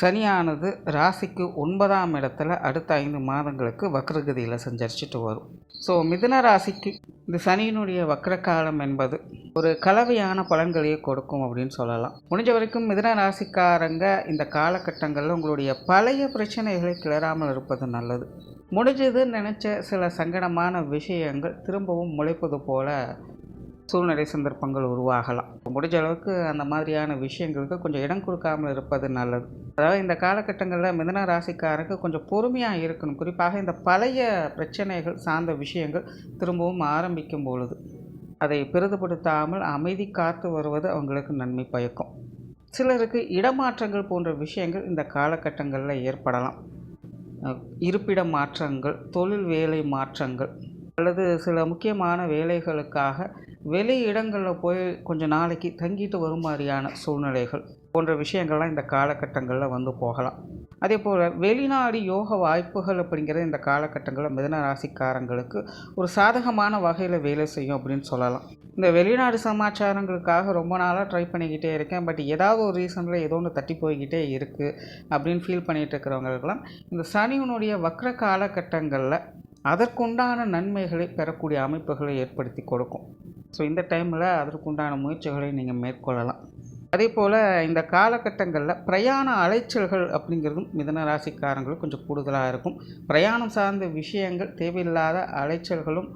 சனியானது ராசிக்கு ஒன்பதாம் இடத்துல அடுத்த ஐந்து மாதங்களுக்கு வக்ரகதியில் சஞ்சரிச்சுட்டு வரும். ஸோ மிதுன ராசிக்கு இந்த சனியினுடைய வக்ர காலம் என்பது ஒரு கலவையான பலன்களையே கொடுக்கும் அப்படின்னு சொல்லலாம். முடிஞ்ச வரைக்கும் மிதுன ராசிக்காரங்க இந்த காலகட்டங்களில் உங்களுடைய பழைய பிரச்சனைகளை கிளறாமல் இருப்பது நல்லது. முடிஞ்சதுன்னு நினச்ச சில சங்கடமான விஷயங்கள் திரும்பவும் முளைப்பது போல சூழ்நிலை சந்தர்ப்பங்கள் உருவாகலாம். முடிஞ்ச அளவுக்கு அந்த மாதிரியான விஷயங்களுக்கு கொஞ்சம் இடம் கொடுக்காமல் இருப்பது நல்லது. அதாவது இந்த காலகட்டங்களில் மிதன ராசிக்காரருக்கு கொஞ்சம் பொறுமையாக இருக்கணும். குறிப்பாக இந்த பழைய பிரச்சனைகள் சார்ந்த விஷயங்கள் திரும்பவும் ஆரம்பிக்கும் பொழுது. அதை பெரிதுபடுத்தாமல் அமைதி காத்து வருவது அவங்களுக்கு நன்மை பயக்கும். சிலருக்கு இடமாற்றங்கள் போன்ற விஷயங்கள் இந்த காலகட்டங்களில் ஏற்படலாம். இருப்பிட மாற்றங்கள் தொழில் வேலை மாற்றங்கள் அல்லது சில முக்கியமான வேலைகளுக்காக வெளி இடங்களில் போய் கொஞ்சம் நாளைக்கு தங்கிட்டு வரும் மாதிரியான சூழ்நிலைகள் போன்ற விஷயங்கள்லாம் இந்த காலகட்டங்களில் வந்து போகலாம். அதே போல் வெளிநாடு யோக வாய்ப்புகள் அப்படிங்கிறது இந்த காலகட்டங்களில் மிதன ராசிக்காரங்களுக்கு ஒரு சாதகமான வகையில் வேலை செய்யும் அப்படின்னு சொல்லலாம். இந்த வெளிநாடு சமாச்சாரங்களுக்காக ரொம்ப நாளாக ட்ரை பண்ணிக்கிட்டே இருக்கேன். பட் ஏதாவது ஒரு ரீசனில் ஏதோ ஒன்று தட்டி போய்கிட்டே இருக்குது அப்படின்னு ஃபீல் பண்ணிகிட்டு இருக்கிறவங்களுக்கெல்லாம் இந்த சனியினுடைய வக்ர காலகட்டங்களில் அதற்குண்டான நன்மைகளை பெறக்கூடிய அமைப்புகளை ஏற்படுத்தி கொடுக்கும். ஸோ இந்த டைமில் அதற்குண்டான முயற்சிகளை நீங்கள் மேற்கொள்ளலாம். அதே போல் இந்த காலகட்டங்களில் பிரயாண அலைச்சல்கள் அப்படிங்கிறதும் மிதன ராசிக்காரங்களுக்கு கொஞ்சம் கூடுதலாக இருக்கும். பிரயாணம் சார்ந்த விஷயங்கள் தேவையில்லாத அலைச்சல்களும்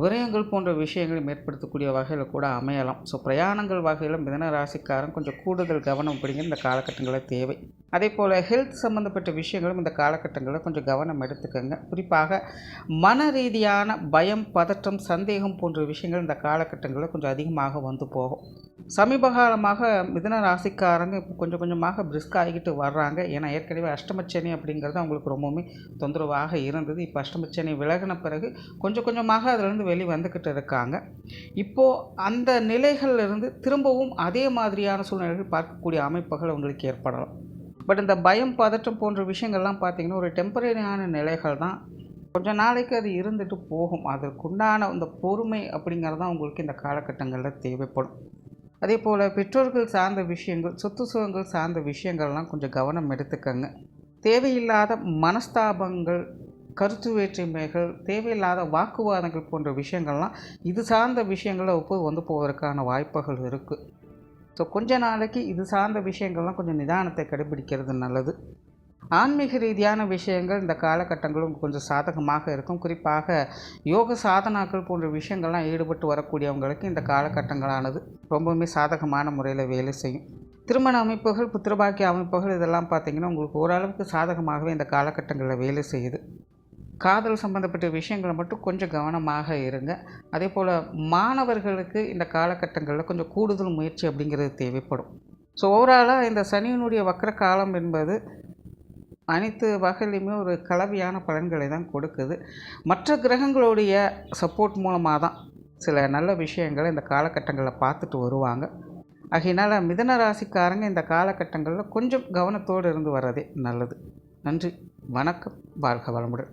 விரயங்கள் போன்ற விஷயங்களை ஏற்படுத்தக்கூடிய வகையில் கூட அமையலாம். ஸோ பிரயாணங்கள் வகையில் மிதன ராசிக்காரன் கொஞ்சம் கூடுதல் கவனம் அப்படிங்கிற இந்த காலகட்டங்களில் தேவை. அதே போல் ஹெல்த் சம்மந்தப்பட்ட விஷயங்களும் இந்த காலகட்டங்களில் கொஞ்சம் கவனம் எடுத்துக்கோங்க. குறிப்பாக மன ரீதியான பயம் பதற்றம் சந்தேகம் போன்ற விஷயங்கள் இந்த காலகட்டங்களில் கொஞ்சம் அதிகமாக வந்து போகும். சமீப காலமாக மிதன ராசிக்காரங்க இப்போ கொஞ்சம் கொஞ்சமாக பிரிஸ்க் ஆகிக்கிட்டு வர்றாங்க. ஏன்னா ஏற்கனவே அஷ்டமச்சனி அப்படிங்கிறது அவங்களுக்கு ரொம்பவுமே தொந்தரவாக இருந்தது. இப்போ அஷ்டமச்சனி விலகின பிறகு கொஞ்சம் கொஞ்சமாக அதிலிருந்து வெளி வந்துக்கிட்டு இருக்காங்க. இப்போது அந்த நிலைகளிலிருந்து திரும்பவும் அதே மாதிரியான சூழ்நிலைகள் பார்க்கக்கூடிய அமைப்புகள் அவங்களுக்கு ஏற்படலாம். பட் இந்த பயம் பதற்றம் போன்ற விஷயங்கள்லாம் பார்த்திங்கன்னா ஒரு டெம்பரரியான நிலைகள் தான். கொஞ்ச நாளைக்கு அது இருந்துட்டு போகும். அதற்குண்டான இந்த பொறுமை அப்படிங்கிறது தான் உங்களுக்கு இந்த காலகட்டங்களில் தேவைப்படும். அதே போல் பெற்றோர்கள் சார்ந்த விஷயங்கள் சொத்து சுகங்கள் சார்ந்த விஷயங்கள்லாம் கொஞ்சம் கவனம் எடுத்துக்கங்க. தேவையில்லாத மனஸ்தாபங்கள் கருத்து வேற்றுமைகள் தேவையில்லாத வாக்குவாதங்கள் போன்ற விஷயங்கள்லாம் இது சார்ந்த விஷயங்களை ஒப்பு வந்து போவதற்கான வாய்ப்புகள் இருக்குது ஸோ கொஞ்ச நாளைக்கு இது சார்ந்த விஷயங்கள்லாம் கொஞ்சம் நிதானத்தை கடைபிடிக்கிறது நல்லது. ஆன்மீக ரீதியான விஷயங்கள் இந்த காலகட்டங்களும் கொஞ்சம் சாதகமாக இருக்கும். குறிப்பாக யோக சாதனாக்கள் போன்ற விஷயங்கள்லாம் ஈடுபட்டு வரக்கூடியவங்களுக்கு இந்த காலகட்டங்களானது ரொம்பவுமே சாதகமான முறையில் வேலை செய்யும். திருமண அமைப்புகள் புத்திரபாக்கிய அமைப்புகள் இதெல்லாம் பார்த்திங்கன்னா உங்களுக்கு ஓரளவுக்கு சாதகமாகவே இந்த காலகட்டங்களில் வேலை செய்யுது. காதல் சம்மந்தப்பட்ட விஷயங்களை மட்டும் கொஞ்சம் கவனமாக இருங்க. அதே போல் மாணவர்களுக்கு இந்த காலகட்டங்களில் கொஞ்சம் கூடுதல் முயற்சி அப்படிங்கிறது தேவைப்படும். ஸோ ஓவராலாக இந்த சனியினுடைய வக்கர காலம் என்பது அனைத்து வகையிலையுமே ஒரு கலவையான பலன்களை தான் கொடுக்குது. மற்ற கிரகங்களுடைய சப்போர்ட் மூலமாக தான் சில நல்ல விஷயங்களை இந்த காலகட்டங்களில் பார்த்துட்டு வருவாங்க. ஆகையினால் மிதன ராசிக்காரங்க இந்த காலகட்டங்களில் கொஞ்சம் கவனத்தோடு இருந்து வர்றதே நல்லது. நன்றி. வணக்கம். வாழ்க வளமுடன்.